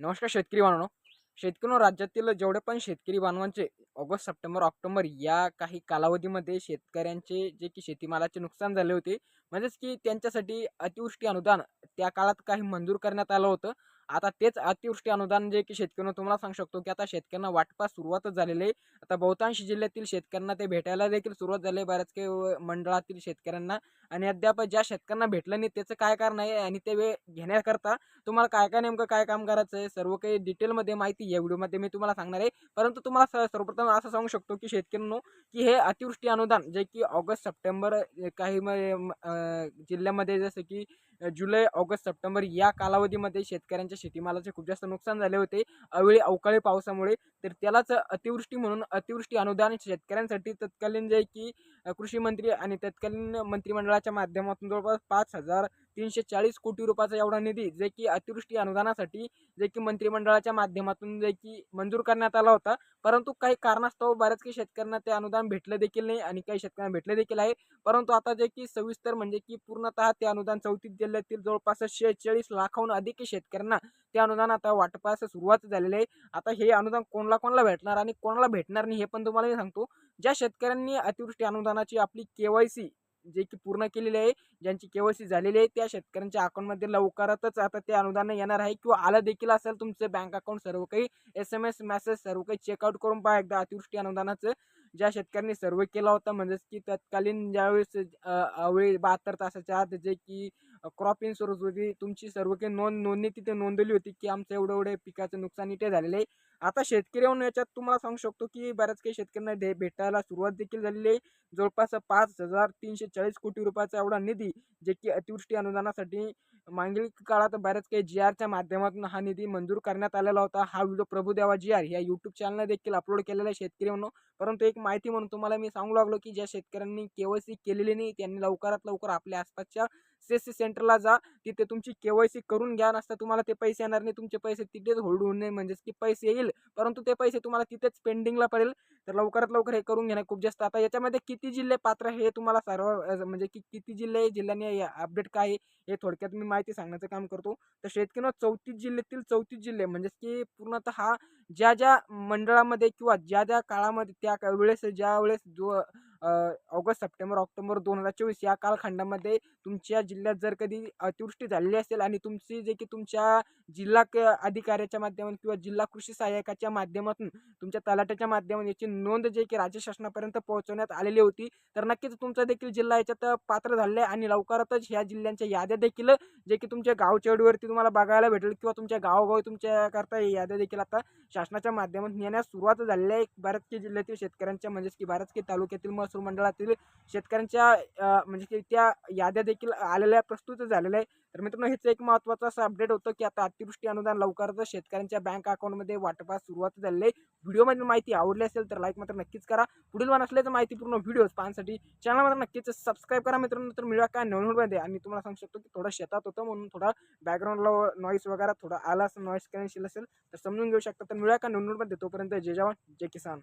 नमस्कार शेतकरी बांधवांनो. शेतकरी राज्यातील जेवढे पण शेतकरी बांधवांचे ऑगस्ट सप्टेंबर ऑक्टोबर या काही कालावधीमध्ये शेतकऱ्यांचे जे की शेतीमालाचे नुकसान झाले होते. म्हणजेच की त्यांच्यासाठी अतिवृष्टी अनुदान त्या काळात काही मंजूर करण्यात आलं होतं. आता तेच अतिवृष्टी अनुदान जे की शेतकऱ्यांना तुम्हाला सांगू शकतो की आता शेतकऱ्यांना वाटपास सुरुवातच झालेली आहे. आता बहुतांश जिल्ह्यातील शेतकऱ्यांना ते भेटायला देखील सुरुवात झाली आहे. बऱ्याच काही मंडळातील शेतकऱ्यांना आणि अद्याप ज्या शेतकऱ्यांना भेटलं नाही त्याचं काय कारण आहे आणि ते वेळ घेण्याकरता तुम्हाला काय काय नेमकं काय काम करायचं आहे सर्व काही डिटेलमध्ये माहिती या व्हिडिओमध्ये मी तुम्हाला सांगणार आहे. परंतु तुम्हाला स- सर्वप्रथम असं सांगू शकतो की शेतकऱ्यांनो की हे अतिवृष्टी अनुदान जे की ऑगस्ट सप्टेंबर काही म- जिल्ह्यामध्ये जसं की जुलै ऑगस्ट सप्टेंबर या कालावधीमध्ये शेतकऱ्यांच्या शेतीमालाचे खूप जास्त नुकसान झाले होते. अवेळी अवकाळी पावसामुळे तर त्यालाच अतिवृष्टी म्हणून अतिवृष्टी अनुदान शेतकऱ्यांसाठी तत्कालीन जे की कृषी मंत्री आणि तत्कालीन मंत्रिमंडळाच्या माध्यमातून जवळपास पाच हजार तीनशे चाळीस कोटी रुपयाचा एवढा निधी जे की अतिवृष्टी अनुदानासाठी जे की मंत्रिमंडळाच्या माध्यमातून जे की मंजूर करण्यात आला होता. परंतु काही कारणास्तव बऱ्याच काही शेतकऱ्यांना ते अनुदान भेटलं देखील नाही आणि काही शेतकऱ्यांना भेटले देखील आहे. परंतु आता जे की सविस्तर म्हणजे की पूर्णतः ते अनुदान चौथी जिल्ह्यातील जवळपास शेहेचाळीस लाखाहून अधिक शेतकऱ्यांना ते अनुदान आता वाटपास सुरुवात झालेली आहे. आता हे अनुदान कोणाला कोणाला भेटणार आणि कोणाला भेटणार नाही हे पण तुम्हाला मी सांगतो. ज्या शेतकऱ्यांनी अतिवृष्टी अनुदानाची आपली केवायसी जे की पूर्ण केलेले आहे ज्यांची केवायसी झालेली आहे त्या शेतकऱ्यांच्या अकाउंटमध्ये लवकरातच आता ते अनुदान येणार आहे किंवा आलं देखील असेल तुमचं बँक अकाउंट सर्व काही एस एम एस मेसेज सर्व काही चेकआउट करून पहा एकदा अतिवृष्टी अनुदानाचं. ज्या शेतकऱ्यांनी सर्वे केला होता म्हणजेच की तत्कालीन ज्यावेळेस अ, अवेळी बहात्तर तासाच्या आत जे की क्रॉप इन्शुरन्स होती तुमची सर्व काही नोंद नोंदणी तिथे नोंदवली होती की आमचं एवढं एवढे पिकाचं नुकसान इथे झालेलं आहे. आता शेतकरी म्हणून याच्यात तुम्हाला सांगू शकतो की बऱ्याच काही शेतकऱ्यांना दे भेटायला सुरुवात देखील झालेली आहे. जवळपास पाच हजार तीनशे चाळीस कोटी रुपयाचा एवढा निधी जे की अतिवृष्टी अनुदानासाठी मागील काळात बऱ्याच काही जी आरच्या माध्यमातून हा निधी मंजूर करण्यात आलेला होता. हा व्हिडिओ प्रभुदेवा जी आर या यूट्यूब चॅनलने देखील अपलोड केलेला आहे शेतकरी म्हणून परंतु एक माहिती म्हणून तुम्हाला मी सांगू लागलो की ज्या शेतकऱ्यांनी केवायसी केलेली नाही त्यांनी लवकरात लवकर आपल्या आसपासच्या सी सी सेंटरला जा. तिथे तुमची केवायसी करून घ्या. नसता तुम्हाला ते पैसे येणार नाही. तुमचे पैसे तिथेच होल्ड होऊ नये म्हणजेच की पैसे येईल. परंतु ते पैसे तुम्हाला तिथेच पेंडिंगला पडेल. तर लवकरात लवकर हे करून घेणं खूप जास्त. आता याच्यामध्ये किती जिल्हे पात्र हे तुम्हाला सर्व म्हणजे की किती जिल्हे जिल्ह्याने अपडेट काय आहे हे थोडक्यात मी माहिती सांगण्याचं काम करतो. तर शेतकऱ्यांना चौतीस जिल्ह्यातील चौतीस जिल्हे म्हणजेच की पूर्णतः ज्या ज्या मंडळामध्ये किंवा ज्या ज्या काळामध्ये त्या का- वेळेस ज्या वेळेस जो ऑगस्ट सप्टेंबर ऑक्टोबर दोन हजार चोवीस या कालखंडामध्ये तुमच्या जिल्ह्यात जर कधी अतिवृष्टी झालेली असेल आणि तुमची जे की तुमच्या जिल्हा क- अधिकाऱ्याच्या माध्यमातून किंवा जिल्हा कृषी सहाय्यकाच्या माध्यमातून तुमच्या तलाट्याच्या माध्यमातून याची नोंद जे की राज्य शासनापर्यंत पोहोचवण्यात आलेली होती तर नक्कीच तुमचा देखील जिल्हा याच्यात पात्र झाले आहे आणि लवकरातच ह्या जिल्ह्यांच्या याद्या देखील जे की तुमच्या गावच्या तुम्हाला बघायला भेटेल किंवा तुमच्या गावोगावी तुमच्याकरता याद्या देखील आता शासनाच्या माध्यमातून येण्यास सुरुवात झालेली आहे. भारतकी जिल्ह्यातील शेतकऱ्यांच्या म्हणजेच की भारतकी तालुक्यातील महसूल मंडळातील शेतकऱ्यांच्या म्हणजे की त्या याद्या देखील आलेल्या प्रस्तुत झालेल्या आहे तर मित्रांनो हेच एक महत्त्वाचं असं अपडेट होतं की आता अतिवृष्टी अनुदान लवकरच शेतकऱ्यांच्या बँक अकाउंटमध्ये वाटपास सुरुवात झालेली आहे. व्हिडिओमध्ये माहिती आवडली असेल तर लाईक मात्र नक्कीच करा. पुढील वन असल्याचं माहितीपूर्ण व्हिडिओज पाहण्यासाठी चॅनल मात्र नक्कीच सबस्क्राईब करा. मित्रांनो तर मिळवा काय नवीन आणि तुम्हाला सांगू शकतो की थोडं शेतात होतं म्हणून थोडा बॅकग्राऊंडला नॉईस वगैरे थोडा आला असं नॉईस कॅन्सल असेल तर समजून घेऊ शकता. तर मिळवा का नवीन तोपर्यंत जय जवान जय किसान.